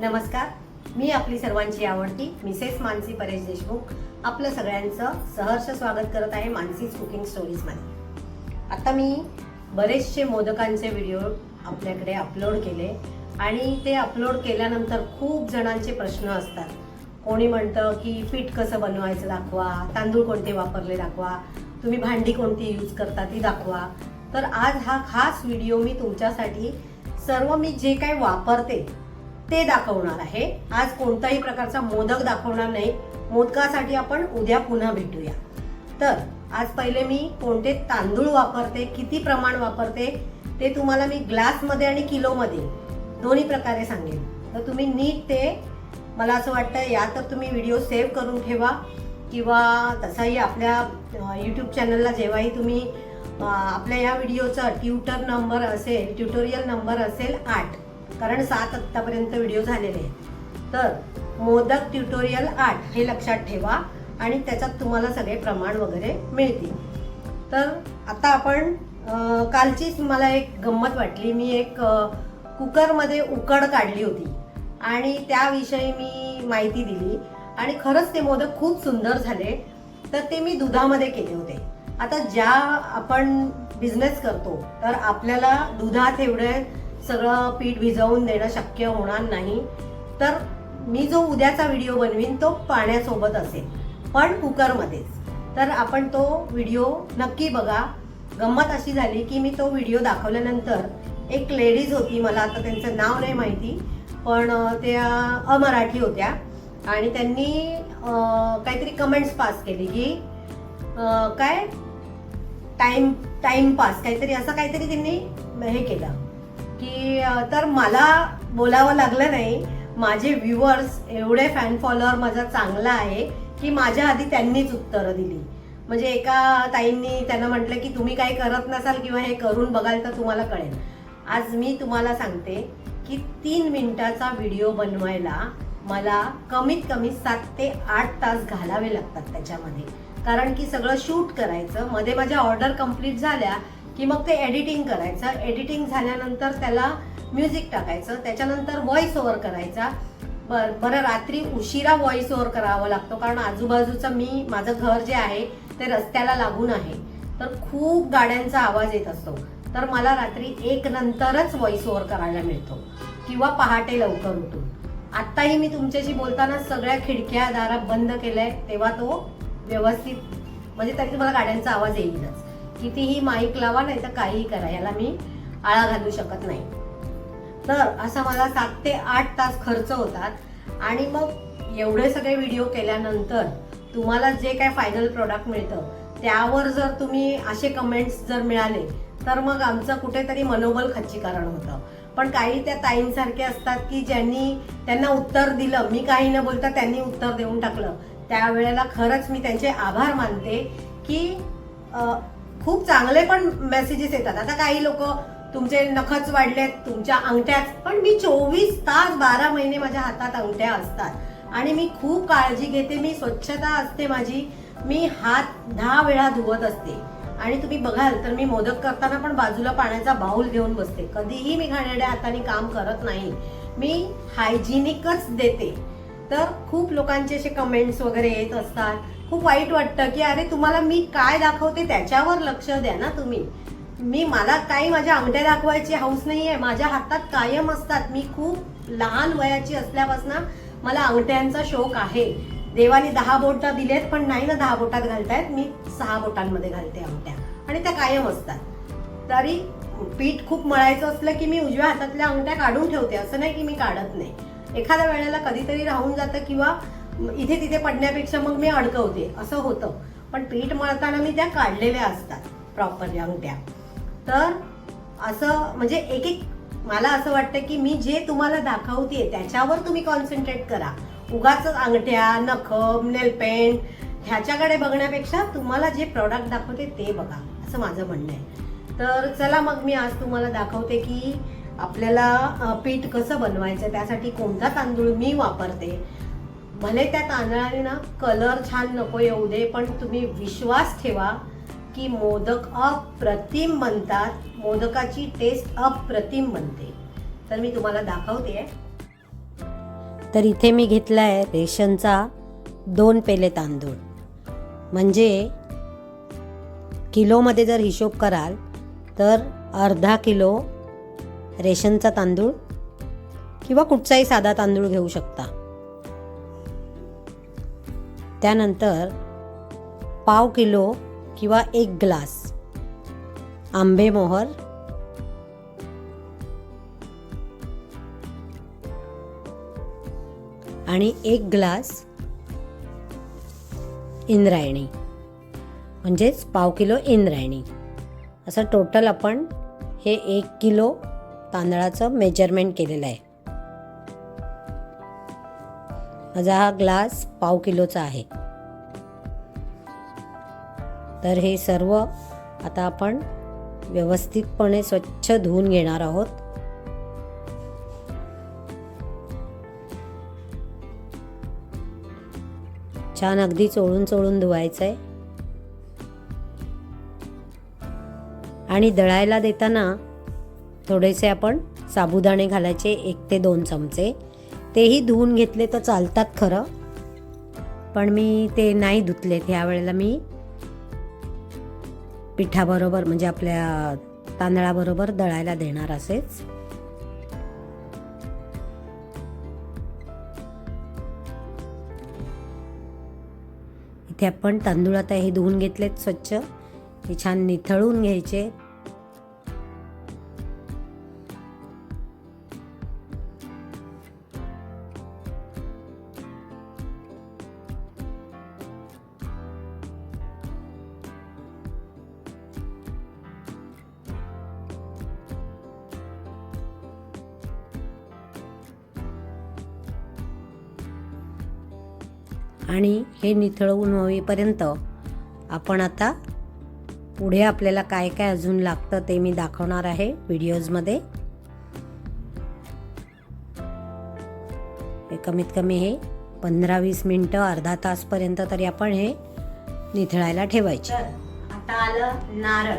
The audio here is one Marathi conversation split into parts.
नमस्कार. मी आपली सर्वांची आवडती मिसेस मानसी परेश देशमुख. आपलं सगळ्यांचं सहर्ष स्वागत करत आहे मानसीज कुकिंग स्टोरीजमध्ये. आता मी बरेचसे मोदकांचे व्हिडिओ आपल्याकडे अपलोड केले आणि ते अपलोड केल्यानंतर खूप जणांचे प्रश्न असतात. कोणी म्हणतं की पीठ कसं बनवायचं दाखवा तांदूळ कोणते वापरले दाखवा तुम्ही भांडी कोणती यूज करता ती दाखवा. तर आज हा खास व्हिडिओ मी तुमच्यासाठी सर्व मी जे काही वापरते ते दाखवणार आहे. आज कोणताही प्रकारचा मोदक दाखवणार नाही. मोदकासाठी आपण उद्या पुन्हा भेटूया. तर आज पहिले मी कोणते तांदूळ वापरते किती प्रमाण वापरते ते तुम्हाला मी ग्लासमध्ये आणि किलोमध्ये दोन्ही प्रकारे सांगेन. तर तुम्ही नीट ते मला असं वाटतं या तर तुम्ही व्हिडिओ सेव्ह करून ठेवा किंवा तसाही आपल्या यूट्यूब चॅनलला जेव्हाही तुम्ही आपल्या या व्हिडिओचा ट्युटर नंबर असेल ट्युटोरियल नंबर असेल आठ. कारण सात आत्तापर्यंत व्हिडिओ झालेले आहेत. तर मोदक ट्युटोरियल आठ हे लक्षात ठेवा आणि त्याच्यात तुम्हाला सगळे प्रमाण वगैरे मिळतील. तर आता आपण कालचीच मला एक गंमत वाटली. मी एक कुकरमध्ये उकड काढली होती आणि त्याविषयी मी माहिती दिली. आणि खरंच ते मोदक खूप सुंदर झाले. तर ते मी दुधामध्ये केले होते. आता ज्या आपण बिझनेस करतो तर आपल्याला दुधात एवढे सगळं पीठ भिजवून देणं शक्य होणार नाही. तर मी जो उद्याचा व्हिडिओ बनवीन तो पाण्यासोबत असेल पण कुकरमध्येच. तर आपण तो व्हिडिओ नक्की बघा. गंमत अशी झाली की मी तो व्हिडिओ दाखवल्यानंतर एक लेडीज होती मला आता त्यांचं नाव नाही माहिती पण त्या अमराठी होत्या. आणि त्यांनी काहीतरी कमेंट्स पास केली की काय? टाइम टाईमपास काहीतरी असं काहीतरी त्यांनी हे केलं. की तर मला बोलावं लागलं नाही. माझे व्ह्युअर्स एवढे फॅन फॉलोअर माझा चांगला आहे की माझ्या आधी त्यांनीच उत्तरं दिली. म्हणजे एका ताईंनी त्यांना म्हटलं की तुम्ही काही करत नसाल किंवा हे करून बघाल तर तुम्हाला कळेल. आज मी तुम्हाला सांगते की तीन मिनिटाचा व्हिडिओ बनवायला मला कमीत कमी सात ते आठ तास घालावे लागतात त्याच्यामध्ये. कारण की सगळं शूट करायचं मध्ये माझ्या ऑर्डर कंप्लीट झाल्या की मग ते एडिटिंग करायचं. एडिटिंग झाल्यानंतर त्याला म्युझिक टाकायचं. त्याच्यानंतर व्हॉइस ओव्हर करायचा. बर बरं रात्री उशिरा व्हॉइस ओव्हर करावा लागतो. कारण आजूबाजूचं मी माझं घर जे आहे ते रस्त्याला लागून आहे. तर खूप गाड्यांचा आवाज येत असतो. तर मला रात्री एक नंतरच व्हॉइस ओव्हर करायला मिळतो. किंवा पहाटे लवकर उठून. आत्ताही मी तुमच्याशी बोलताना सगळ्या खिडक्या दारा बंद केलंय तेव्हा तो व्यवस्थित म्हणजे तरी तुम्हाला गाड्यांचा आवाज येईलच. कितीही माईक लावा नाही तर काहीही करा याला मी आळा घालू शकत नाही. तर असा मला सात ते आठ तास खर्च होतात. आणि मग एवढे सगळे व्हिडिओ केल्यानंतर तुम्हाला जे काय फायनल प्रोडक्ट मिळतं त्यावर जर तुम्ही असे कमेंट्स जर मिळाले तर मग आमचं कुठेतरी मनोबल खच्चीकरण होतं. पण काही त्या ताईंसारखे असतात की ज्यांनी त्यांना उत्तर दिलं मी काही न बोलता त्यांनी उत्तर देऊन टाकलं त्यावेळेला खरंच मी त्यांचे आभार मानते की खूप चांगले पण मेसेजेस येतात. आता काही लोक तुमचे नखच वाढलेत तुमच्या अंगठ्यात. पण मी चोवीस तास बारा महिने माझ्या हातात अंगठ्या असतात. आणि मी खूप काळजी घेते मी स्वच्छता असते माझी. मी हात दहा वेळा धुवत असते. आणि तुम्ही बघाल तर मी मोदक करताना पण बाजूला पाण्याचा बाऊल घेऊन बसते. कधीही मी घाणेरड्या हाताने काम करत नाही. मी हायजिनिकच देते. तर खूप लोकांचे असे कमेंट्स वगैरे येत असतात. खूप वाईट वाटतं की अरे तुम्हाला मी काय दाखवते त्याच्यावर लक्ष द्या ना तुम्ही. मी मला काही माझ्या अंगठ्या दाखवायची हौस नाही आहे माझ्या हातात कायम असतात. मी खूप लहान वयाची असल्यापासून मला अंगठ्यांचा शौक आहे. देवाने दहा बोटा दिलेत पण नाही ना दहा बोटात घालतायत. मी सहा बोटांमध्ये घालते अंगठ्या. आणि त्या कायम असतात. तरी पीठ खूप मळायचं असलं की मी उजव्या हातातल्या अंगठ्या काढून ठेवते. असं नाही की मी काढत नाही. एखाद्या वेळेला कधीतरी राहून जातं किंवा इथे तिथे पडण्यापेक्षा मग मी अडकवते. असं होतं. पण पीठ मळताना मी त्या काढलेल्या असतात. प्रॉपरली अंगठ्या तर असं म्हणजे एक एक मला असं वाटतं की मी जे तुम्हाला दाखवते त्याच्यावर तुम्ही कॉन्सन्ट्रेट करा. उगाच अंगठ्या नखम नेलपेंट ह्याच्याकडे बघण्यापेक्षा तुम्हाला जे प्रॉडक्ट दाखवते ते बघा. असं माझं म्हणणं आहे. तर चला मग मी आज तुम्हाला दाखवते की आपल्याला पीठ कसं बनवायचं त्यासाठी कोणता तांदूळ मी वापरते भले त्या तांदळाने ना कलर छान नको येऊ दे पण तुम्ही विश्वास ठेवा की मोदक अप्रतिम बनतात. मोदकाची टेस्ट अप्रतिम बनते. तर मी तुम्हाला दाखवते तर इथे मी घेतला आहे रेशनचा दोन पेले तांदूळ. म्हणजे किलोमध्ये जर हिशोब कराल तर अर्धा किलो रेशनचा तांदूळ किंवा कुठचाही साधा तांदूळ घेऊ शकता. त्यानंतर पाव किलो किंवा एक ग्लास आंबेमोहर आणि एक ग्लास इंद्रायणी म्हणजेच पाव किलो इंद्रायणी. असं टोटल आपण हे एक किलो तांदळाचं मेजरमेंट केलेलं आहे. माझा हा ग्लास पाव किलोचा आहे. तर हे सर्व आता आपण व्यवस्थितपणे स्वच्छ धुवून घेणार आहोत. छान अगदी चोळून चोळून धुवायचं आहे आणि दळायला देताना थोडेसे आपण साबुदाणे घालायचे एक ते दोन चमचे. तेही धुवून घेतले तर चालतात खरं. पण मी ते नाही धुतलेत. ह्या वेळेला मी पिठाबरोबर म्हणजे आपल्या तांदळाबरोबर दळायला देणार असेच. इथे आपण तांदूळ आता हे धुवून घेतलेत स्वच्छ. हे छान निथळून घ्यायचे. आणि हे निथळवून होईपर्यंत आपण आता पुढे आपल्याला काय काय अजून लागतं ते मी दाखवणार आहे व्हिडिओजमध्ये. कमीत कमी हे पंधरा वीस मिनटं अर्धा तासपर्यंत तरी आपण हे निथळायला ठेवायचे. आता आलं नारळ.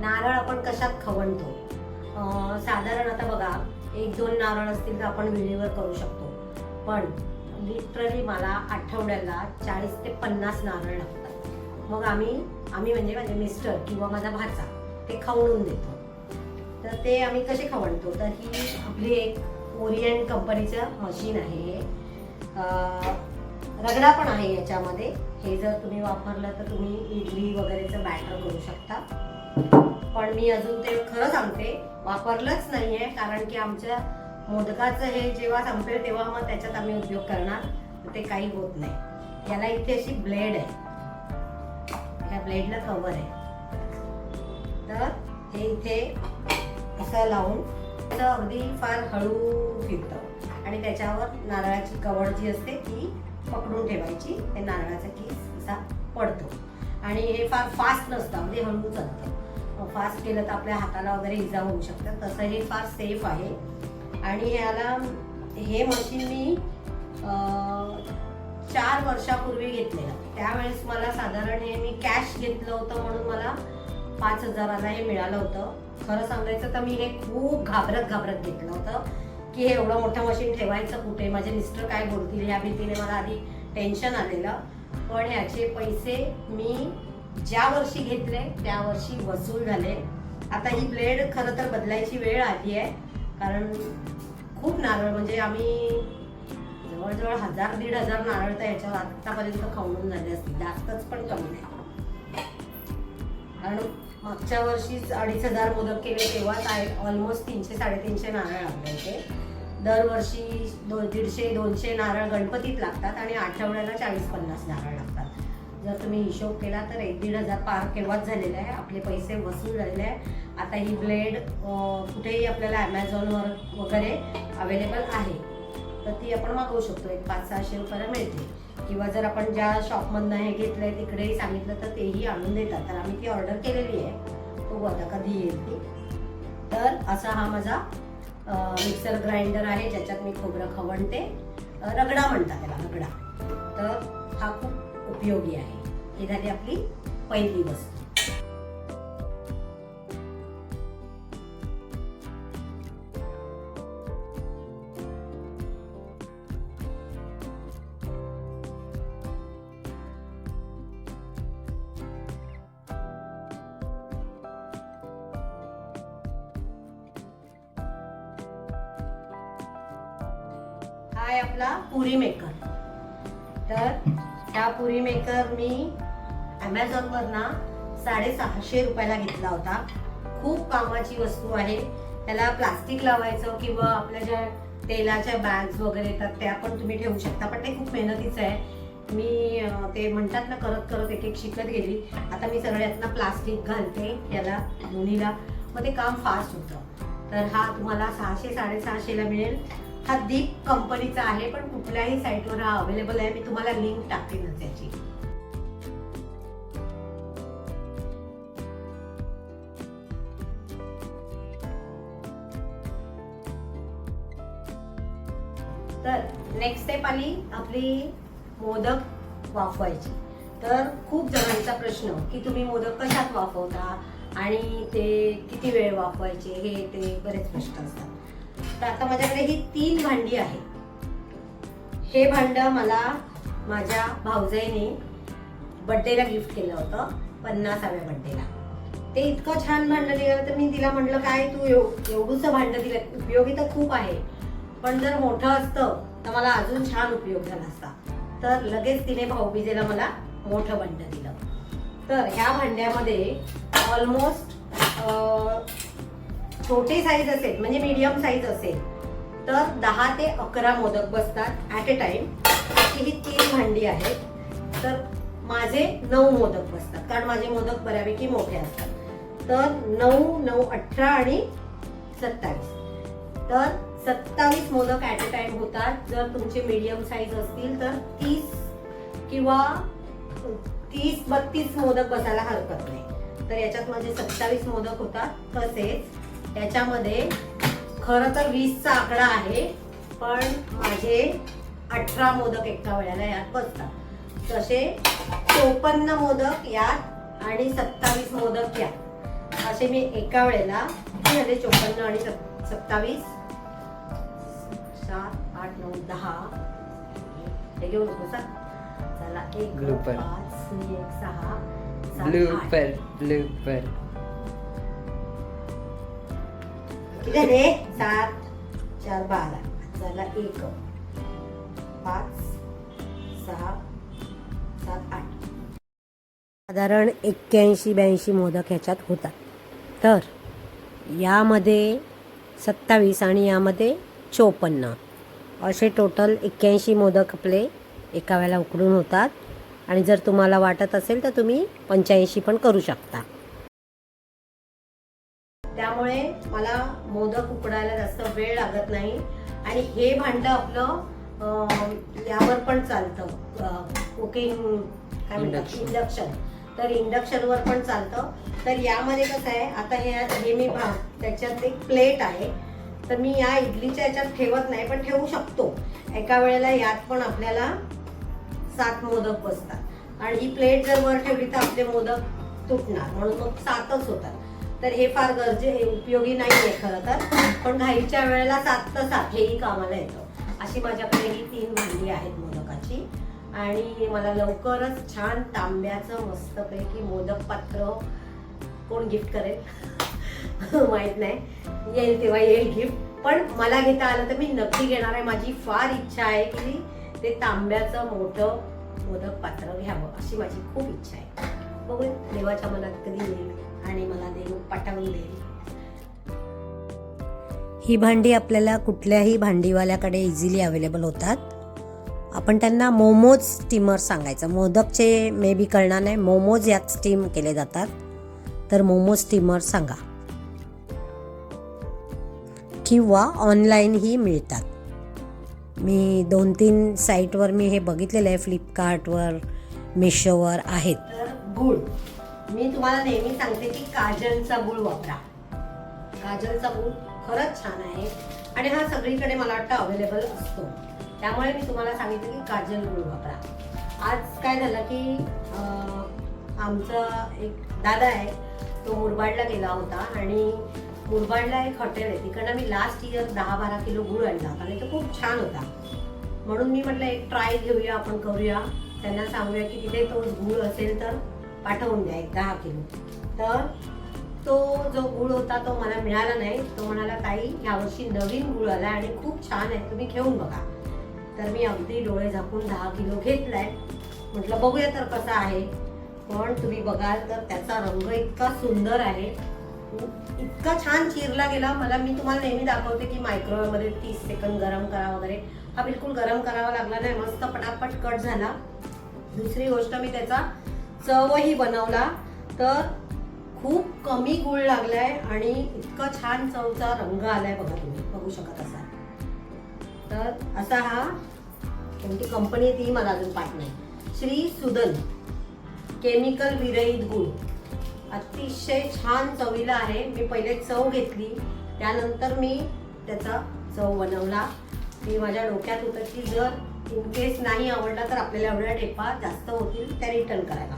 नारळ आपण कशात खवणतो? साधारण आता बघा एक दोन नारळ असतील तर आपण विळीवर करू शकतो. पण लिटरली मला आठवड्याला चाळीस ते पन्नास नारळ लागतात. मग आम्ही आम्ही म्हणजे माझे मिस्टर किंवा माझा भाचा ते खवणून देतो. तर ते आम्ही कसे खवणतो? तर ही आपली एक ओरियन कंपनीचं मशीन आहे. रगडा पण आहे याच्यामध्ये. हे जर तुम्ही वापरलं तर तुम्ही इडली वगैरेचं बॅटर करू शकता. पण मी अजून ते खरं सांगते वापरलंच नाही आहे कारण की आमच्या मोदकाचं हे जेव्हा संपेल तेव्हा मग त्याच्यात आम्ही उपयोग करणार ते काही होत नाही. याला इथे अशी ब्लेड आहे. ह्या ब्लेडला कवर आहे. तर हे इथे असं लावून तर अगदी फार हळू फिरतं. आणि त्याच्यावर नारळाची कवड जी असते ती पकडून ठेवायची. ते नारळाचा केस असा पडतो. आणि हे फार फास्ट नसतं अगदी हळू चालतं. फास्ट केलं तर आपल्या हाताला वगैरे इजा होऊ शकतात तसं हे फार सेफ आहे. आणि याला हे मशीन मी चार वर्षापूर्वी घेतलेलं त्यावेळेस मला साधारण हे मी कॅश घेतलं होतं म्हणून मला पाच हजाराला हे मिळालं होतं. खरं सांगायचं तर मी हे खूप घाबरत घाबरत घेतलं होतं. की हे एवढं मोठं मशीन ठेवायचं कुठे? माझे मिस्टर काय बोलतील? ह्या भीतीने मला आधी टेन्शन आलेलं. पण ह्याचे पैसे मी ज्या वर्षी घेतले त्या वर्षी वसूल झाले. आता ही ब्लेड खरं तर बदलायची वेळ आली आहे कारण खूप नारळ म्हणजे आम्ही जवळजवळ हजार दीड हजार नारळ तर याच्यावर आत्तापर्यंत खाऊन झाले असतील. जास्तच पण कमी नाही. कारण मागच्या वर्षीच अडीच हजार मोदक केले तेव्हाच आहे ऑलमोस्ट तीनशे साडेतीनशे नारळ लागले होते. दरवर्षी दोन दीडशे दोनशे नारळ गणपतीत लागतात आणि आठवड्याला चाळीस पन्नास नारळ लागतात. जर तुम्ही हिशोब केला तर एक दीड हजार पार केव्हाच झालेला आहे. आपले पैसे वसूल झालेले आहे. आता ही ब्लेड कुठेही आपल्याला ॲमेझॉनवर वगैरे अवेलेबल आहे. तर ती आपण मागवू शकतो. एक पाच सहाशे रुपयाला मिळते. किंवा जर आपण ज्या शॉपमधनं हे घेतलं आहे तिकडेही सांगितलं तर तेही आणून देतात. तर आम्ही ती ऑर्डर केलेली आहे. बघू आता कधी येईल ती. तर असा हा माझा मिक्सर ग्राइंडर आहे ज्याच्यात मी खोबरं खवणते. रगडा म्हणतात त्याला रगडा. तर हा खूप उपयोगी आहे. ही झाली आपली पहिली वस्तू. आपला पुरी मेकर तर ह्या पुरी मेकर मी ॲमेझॉनवर ना साडेसहाशे रुपयाला घेतला होता. खूप कामाची वस्तू आहे. त्याला प्लास्टिक लावायचं किंवा आपल्या ज्या तेलाच्या बॅग्स वगैरे येतात त्या पण तुम्ही ठेवू शकता. पण ते खूप मेहनतीचं आहे. मी ते म्हणतात ना करत करत एक एक शिकत गेली. आता मी सगळ्यातनं प्लास्टिक घालते याला दोन्हीला मग ते काम फास्ट होतं. तर हा तुम्हाला सहाशे साडेसहाशेला मिळेल. हा दीप कंपनीचा आहे पण कुठल्याही साईटवर हा अवेलेबल आहे मी तुम्हाला लिंक टाकेनच त्याची. तर नेक्स्ट स्टेप आली आपली मोदक वाफवायची. तर खूप जणांचा प्रश्न की तुम्ही मोदक कशात वाफवता आणि ते किती वेळ वाफवायचे हे ते बरेच प्रश्न असतात. तर आता माझ्याकडे ही तीन भांडी आहेत. हे भांड मला माझ्या भाऊजाईने बड्डेला गिफ्ट केलं होतं पन्नासाव्या बड्डेला ते इतकं छान भांडं दिलं तर मी तिला म्हटलं काय तू एव एवढूचं भांडं दिलं? उपयोगी तर खूप आहे. पण जर मोठं असतं तर मला अजून छान उपयोग झाला असता. तर लगेच तिने भाऊबीजेला मला मोठं भांडं दिलं. तर ह्या भांड्यामध्ये ऑलमोस्ट छोटे साईज असेल म्हणजे मीडियम साईज असेल तर दहा ते अकरा मोदक बसतात ॲट ए टाइम अशी ही तीन भांडी आहेत. तर माझे नऊ मोदक बसतात. कारण माझे मोदक बऱ्यापैकी मोठे असतात. तर नऊ नऊ अठरा आणि सत्तावीस. तर सत्तावीस मोदक ॲट अ टाइम होतात. जर तुमचे मीडियम साईज असतील तर तीस किंवा तीस बत्तीस मोदक बसायला हरकत नाही. तर याच्यात माझे सत्तावीस मोदक होतात. तसेच याच्यामध्ये खरं तर वीसचा आकडा आहे पण माझे अठरा मोदक एका वेळेला यात बसतात. तसे चोपन्न मोदक यात आणि सत्तावीस मोदक यात. असे मी एका वेळेला झाले? चोपन्न आणि सत- सत्तावीस? सात आठ नऊ दहा. हे घेऊ नको चला. एक. पाच एक सहा. ब्लूपर ब्लूपर किती झाले सात चार बारा. चला एक. पाच सहा सात आठ. साधारण एक्क्याऐंशी ब्याऐंशी मोदक ह्याच्यात होतात. तर यामध्ये सत्तावीस आणि यामध्ये चोपन्न. असे टोटल एक्क्याऐंशी मोदक आपले एका वेळेला उकडून होतात. आणि जर तुम्हाला वाटत असेल तर तुम्ही पंच्याऐंशी पण करू शकता. त्यामुळे मला मोदक उकडायला जास्त वेळ लागत नाही. आणि हे भांड आपलं यावर पण चालतं. कुकिंग काय म्हणतात. इंडक्शन तर इंडक्शनवर पण चालतं. तर यामध्ये कसं आहे आता हे हे मी भा त्याच्यात एक प्लेट आहे. तर मी या इडलीच्या याच्यात ठेवत नाही पण ठेवू शकतो. एका वेळेला यात पण आपल्याला सात मोदक बसतात. आणि ही प्लेट जर वर ठेवली तर आपले मोदक तुटणार. म्हणून मग सातच होतात. तर हे फार गरजे हे उपयोगी नाही आहे खरं तर. पण घाईच्या वेळेला सात तर सात हेही कामाला येतं. अशी माझ्याकडे ही तीन भांडी आहेत मोदकाची. आणि मला लवकरच छान तांब्याचं मस्तपैकी मोदक पात्र कोण गिफ्ट करेल? माहीत नाही. येईल तेव्हा येईल गिफ्ट पण मला घेता आलं तर मी नक्की घेणार आहे. माझी फार इच्छा आहे की ते तांब्याचं मोठं मोदक पात्र घ्यावं अशी माझी खूप इच्छा आहे. बघू देवाच्या मनात कधी येईल. आणि मला देव पाठवून देईल ही भांडी आपल्याला कुठल्याही भांडीवाल्याकडे इझिली अवेलेबल होतात. आपण त्यांना मोमोज स्टीमर सांगायचं. मोदकचे मे बी कळणार नाही. मोमोज यात स्टीम केले जातात. तर मोमोज स्टीमर सांगा. किंवा ऑनलाईनही मिळतात. मी दोन तीन साईटवर मी हे बघितलेलं आहे. फ्लिपकार्टवर मिशोवर आहेत. गुळ मी तुम्हाला नेहमी सांगते की काजलचा गुळ वापरा. काजलचा गुळ खरंच छान आहे आणि हा सगळीकडे मला वाटतं अवेलेबल असतो. त्यामुळे मी तुम्हाला सांगितलं की काजल गुळ वापरा. आज काय झालं की आमचा एक दादा आहे तो मुरबाडला गेला होता आणि मुरबाडला एक हॉटेल आहे. तिकडनं मी लास्ट इयर दहा बारा किलो गुळ आणला होता आणि तो खूप छान होता. म्हणून मी म्हटलं एक ट्राय घेऊया आपण करूया. त्यांना सांगूया की तिथे तो गुळ असेल तर पाठवून द्या एक दहा किलो. तर तो जो गुळ होता तो मला मिळाला नाही. तो म्हणाला ताई यावर्षी नवीन गुळ आला आणि खूप छान आहे तुम्ही घेऊन बघा. तर मी अगदी डोळे झाकून दहा किलो घेतलाय. म्हटलं बघूया तर कसा आहे. पण तुम्ही बघाल तर त्याचा रंग इतका सुंदर आहे. इतका छान चिरला गेला. मला मी तुम्हाला नेहमी दाखवते की मायक्रोवेव्हमध्ये तीस सेकंद गरम करा वगैरे. हा बिलकुल गरम करावा लागला नाही. मस्त पटापट कट झाला. दुसरी गोष्ट मी त्याचा चवही बनवला तर खूप कमी गुळ लागलाय आणि इतका छान चवचा रंग आलाय बघा तुम्ही बघू शकत असाल. तर असा हा कोणती कंपनी आहे ती मला अजून पाठ नाही. श्री सुदन केमिकल विरहित गुळ. अतिशय छान चवीला आहे. मी पहिले चव घेतली त्यानंतर मी त्याचा चव बनवला. मी माझ्या डोक्यात होतं की जर इन केस नाही आवडला तर आपल्याला एवढ्या टेपा जास्त होतील त्या रिटर्न करायला.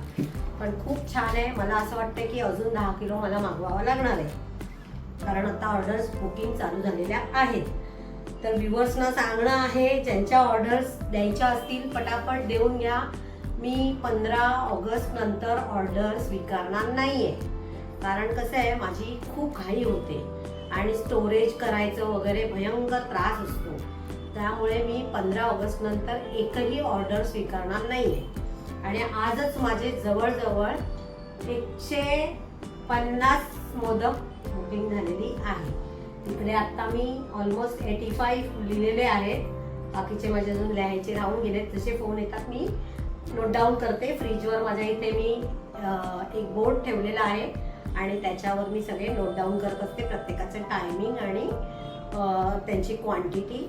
पण खूप छान आहे. मला असं वाटतं की अजून दहा किलो मला मागवावं लागणार आहे. कारण आता ऑर्डर्स बुकिंग चालू झालेल्या आहेत. तर व्ह्युअर्सना सांगणं आहे ज्यांच्या ऑर्डर्स द्यायच्या असतील पटापट देऊन घ्या. मी पंधरा ऑगस्ट नंतर ऑर्डर स्वीकारणार नाही आहे कारण कसं आहे माझी खूप घाई होते. आणि स्टोरेज करायचं वगैरे भयंकर त्रास असतो. त्यामुळे मी पंधरा ऑगस्ट नंतर एकही ऑर्डर स्वीकारणार नाही आहे आणि आजच माझे जवळजवळ एकशे पन्नास मोदक बुकिंग झालेली आहे. तिकडे आत्ता मी ऑलमोस्ट एटी फाईव्ह लिहिलेले आहेत. बाकीचे माझे अजून लिहायचे राहून गेले जसे फोन येतात मी नोट डाऊन करते. फ्रीजवर माझ्या इथे मी एक बोर्ड ठेवलेला आहे. आणि त्याच्यावर मी सगळे नोट डाऊन करत असते. प्रत्येकाचं टायमिंग आणि त्यांची क्वांटिटी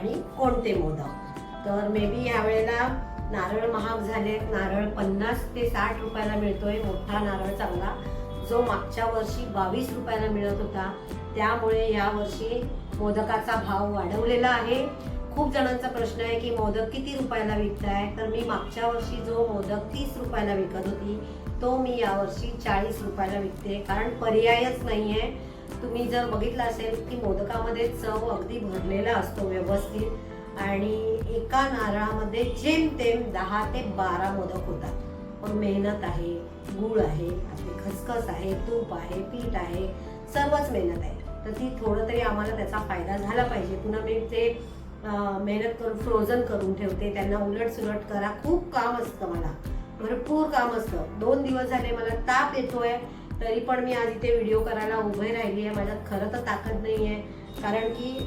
आणि कोणते मोदक. तर मे बी यावेळेला नारळ महाग झाले नारळ पन्नास ते साठ रुपयाला मिळतोय मोठा नारळ चांगला. जो मागच्या वर्षी बावीस रुपयाला मिळत होता त्यामुळे यावर्षी मोदकाचा भाव वाढवलेला आहे. खूप जणांचा प्रश्न आहे की मोदक किती रुपयाला विकताय? तर मी मागच्या वर्षी जो मोदक तीस रुपयाला विकत होती तो मी यावर्षी चाळीस रुपयाला विकते. कारण पर्यायच नाही आहे तुम्ही जर बघितलं असेल की मोदकामध्ये चव अगदी भरलेला असतो व्यवस्थित. आणि एका नारळामध्ये जेमतेम दहा ते बारा मोदक होतात. पण मेहनत आहे गूळ आहे आपली खसखस आहे तूप आहे पीठ आहे सर्वच मेहनत आहे. तर ती थोडं तरी आम्हाला त्याचा फायदा झाला पाहिजे. पुन्हा मी ते मेहनत करून फ्रोझन करून ठेवते. त्यांना उलट सुलट करा. खूप काम असतं मला. भरपूर काम असतं. दोन दिवस झाले मला ताप येतोय. तरी पण मी आज इथे व्हिडिओ करायला उभे राहिली आहे. माझ्यात खरं तर ताकद नाही आहे. कारण की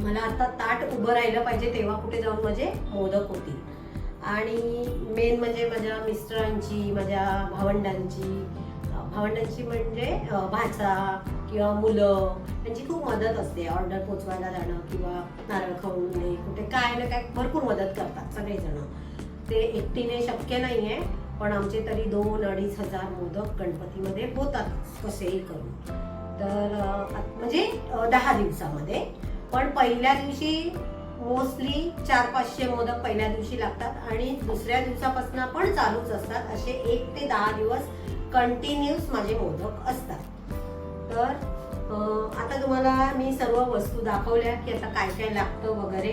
मला आता ताट उभं राहिलं पाहिजे तेव्हा कुठे जाऊन माझे मोदक होतील. आणि मेन म्हणजे माझ्या मिस्टरांची माझ्या भावंडांची भावंडांची म्हणजे भाचा किंवा मुलं त्यांची खूप मदत असते. ऑर्डर पोचवायला जाणं किंवा नारळ खाऊन दे कुठे काय ना काय भरपूर मदत करतात सगळेजण. ते एकटीने शक्य नाहीये. पण आमचे तरी दोन अडीच हजार मोदक गणपतीमध्ये होतात कसेही करून तर म्हणजे दहा दिवसामध्ये. पण पहिल्या दिवशी मोस्टली चार पाचशे मोदक पहिल्या दिवशी लागतात आणि दुसऱ्या दिवसापासून पण चालूच असतात. असे एक ते दहा दिवस कंटिन्यूस माझे मोदक असतात. तर आता तुम्हाला मी सर्व वस्तू दाखवल्या की आता काय काय लागतं वगैरे.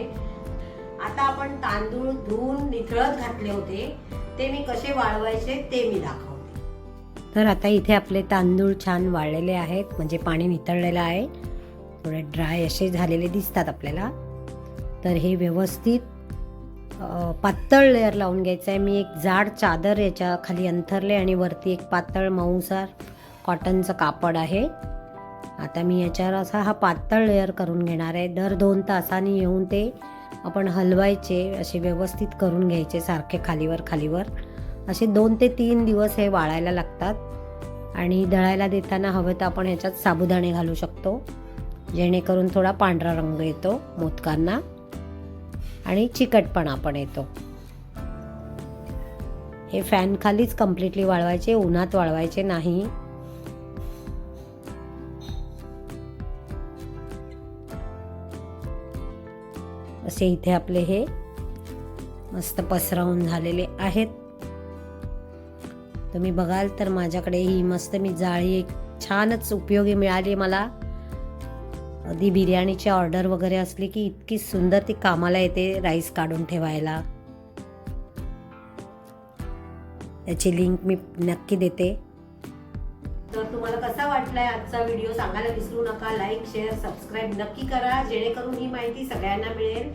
आता आपण तांदूळ धुवून निथळत घातले होते. ते मी कसे वाळवायचे ते मी दाखवते. तर आता इथे आपले तांदूळ छान वाळलेले आहेत म्हणजे पाणी नितळलेलं आहे. थोडे ड्राय असे झालेले दिसतात आपल्याला. तर हे व्यवस्थित पातळ लेअर लावून घ्यायचं आहे. मी एक जाड चादर याच्या खाली अंथरले आणि वरती एक पातळ मऊसार कॉटनचं कापड आहे. आता मी याच्यावर असा हा पातळ लेअर करून घेणार आहे. दर दोन तासांनी येऊन ते आपण हलवायचे असे व्यवस्थित करून घ्यायचे सारखे खालीवर खालीवर. असे दोन ते तीन दिवस हे वाळायला लागतात. आणि दळायला देताना हवं तर आपण ह्याच्यात साबुदाणे घालू शकतो जेणेकरून थोडा पांढरा रंग येतो मोदकांना. आणि चिकटपणा पण येतो. हे फॅन खालीच कम्प्लिटली वाळवायचे उन्हात वाळवायचे नाही. असे इथे आपले हे मस्त पसरवून झालेले आहेत. तुम्ही बघाल तर माझ्याकडे ही मस्त मी जाळी एक छानच उपयोगी मिळाली मला. अगदी बिर्याणीची ऑर्डर वगैरे असली की इतकी सुंदर ती कामाला येते राईस काढून ठेवायला. त्याची लिंक मी नक्की देते. वाटलाय आजचा व्हिडिओ सांगायला विसरू नका. लाईक शेअर सबस्क्राईब नक्की करा. जेणेकरून ही माहिती सगळ्यांना मिळेल.